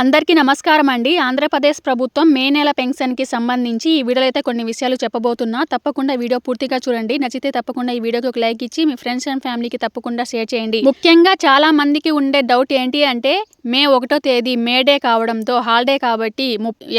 అందరికీ నమస్కారం అండి. ఆంధ్రప్రదేశ్ ప్రభుత్వం మే నెల పెన్షన్కి సంబంధించి ఈ వీడియోలో అయితే కొన్ని విషయాలు చెప్పబోతున్నా. తప్పకుండా వీడియో పూర్తిగా చూడండి. నచ్చితే తప్పకుండా ఈ వీడియోకి ఒక లైక్ ఇచ్చి మీ ఫ్రెండ్స్ అండ్ ఫ్యామిలీకి తప్పకుండా షేర్ చేయండి. ముఖ్యంగా చాలా మందికి ఉండే డౌట్ ఏంటి అంటే మే ఒకటో తేదీ మే డే కావడంతో హాలిడే కాబట్టి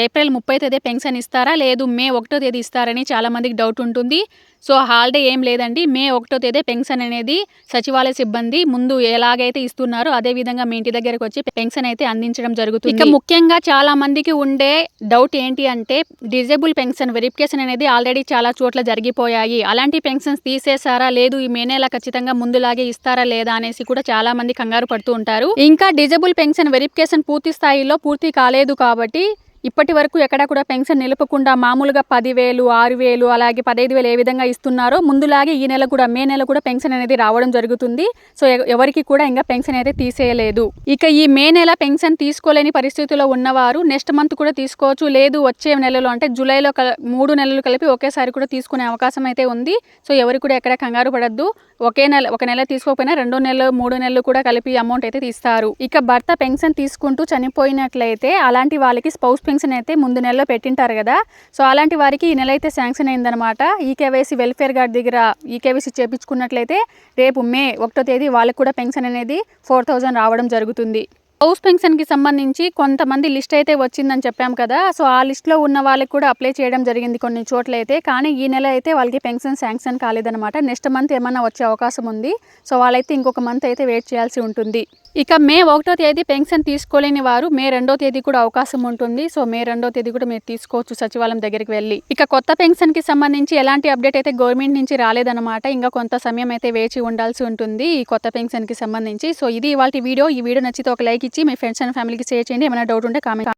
ఏప్రిల్ ముప్పై తేదీ పెన్షన్ ఇస్తారా? లేదు మే ఒకటో తేదీ ఇస్తారని చాలా మందికి డౌట్ ఉంటుంది. సో హాలిడే ఏం లేదండి. మే ఒకటో తేదీ పెన్షన్ అనేది సచివాలయ సిబ్బంది ముందు ఎలాగైతే ఇస్తున్నారో అదే విధంగా మీ ఇంటి దగ్గరకు వచ్చి పెన్షన్ అయితే అందించడం జరుగుతుంది. ఇక ముఖ్యంగా చాలా మందికి ఉండే డౌట్ ఏంటి అంటే డిజేబుల్ పెన్షన్ వెరిఫికేషన్ అనేది ఆల్రెడీ చాలా చోట్ల జరిగిపోయాయి. అలాంటి పెన్షన్స్ తీసేసారా లేదు ఈ మే నెల ఖచ్చితంగా ముందులాగే ఇస్తారా లేదా అనేసి కూడా చాలా మంది కంగారు పడుతూ ఉంటారు. ఇంకా డిజేబుల్ పెన్షన్ వెరిఫికేషన్ పూర్తి స్థాయిలో పూర్తి కాలేదు కాబట్టి ఇప్పటి వరకు ఎక్కడ కూడా పెన్షన్ నిలపకుండా మామూలుగా పదివేలు ఆరు వేలు అలాగే పదహైదు వేలు ఏ విధంగా ఇస్తున్నారో ముందులాగే ఈ నెల కూడా మే నెల కూడా పెన్షన్ అనేది రావడం జరుగుతుంది. సో ఎవరికి కూడా ఇంకా పెన్షన్ అయితే తీసేయలేదు. ఇక ఈ మే నెల పెన్షన్ తీసుకోలేని పరిస్థితిలో ఉన్నవారు నెక్స్ట్ మంత్ కూడా తీసుకోవచ్చు. లేదు వచ్చే నెలలో అంటే జూలైలో కల మూడు నెలలు కలిపి ఒకేసారి కూడా తీసుకునే అవకాశం అయితే ఉంది. సో ఎవరు కూడా ఎక్కడ కంగారు పడద్దు. ఒకే నెల ఒక నెల తీసుకోకపోయినా రెండో నెలలు మూడు నెలలు కూడా కలిపి అమౌంట్ అయితే తీస్తారు. ఇక భర్త పెన్షన్ తీసుకుంటూ చనిపోయినట్లయితే అలాంటి వాళ్ళకి స్పౌస్ పెన్షన్ అయితే ముందు నెలలో పెట్టింటారు కదా. సో అలాంటి వారికి ఈ నెల అయితే శాంక్షన్ అయిందనమాట ఈ కేవైసీ వెల్ఫేర్ గార్డ్ దగ్గర ఈ కేవైసీ చేపించుకున్నట్లయితే రేపు మే ఒకటో తేదీ వాళ్ళకి కూడా పెన్షన్ అనేది ఫోర్ థౌజండ్ రావడం జరుగుతుంది. హౌస్ పెన్షన్కి సంబంధించి కొంతమంది లిస్ట్ అయితే వచ్చిందని చెప్పాం కదా సో ఆ లిస్ట్లో ఉన్న వాళ్ళకి కూడా అప్లై చేయడం జరిగింది కొన్ని చోట్ల అయితే. కానీ ఈ నెల అయితే వాళ్ళకి పెన్షన్ శాంక్షన్ కాలేదనమాట నెక్స్ట్ మంత్ ఏమన్నా వచ్చే అవకాశం ఉంది. సో వాళ్ళైతే ఇంకొక మంత్ అయితే వెయిట్ చేయాల్సి ఉంటుంది. ఇక మే ఒకటో తేదీ పెన్షన్ తీసుకోలేని వారు మే రెండో తేదీ కూడా అవకాశం ఉంటుంది. సో మే రెండో తేదీ కూడా మీరు తీసుకోవచ్చు సచివాలయం దగ్గరికి వెళ్ళి. ఇక కొత్త పెన్షన్కి సంబంధించి ఎలాంటి అప్డేట్ అయితే గవర్నమెంట్ నుంచి రాలేదన్నమాట. ఇంకా కొంత సమయం అయితే వేచి ఉండాల్సి ఉంటుంది ఈ కొత్త పెన్షన్కి సంబంధించి. సో ఇది ఇవాళ వీడియో. ఈ వీడియో నచ్చితే ఒక లైక్ ఇచ్చి మీ ఫ్రెండ్స్ అండ్ ఫ్యామిలీకి షేర్ చేయండి. ఏమైనా డౌట్ ఉంటే కామెంట్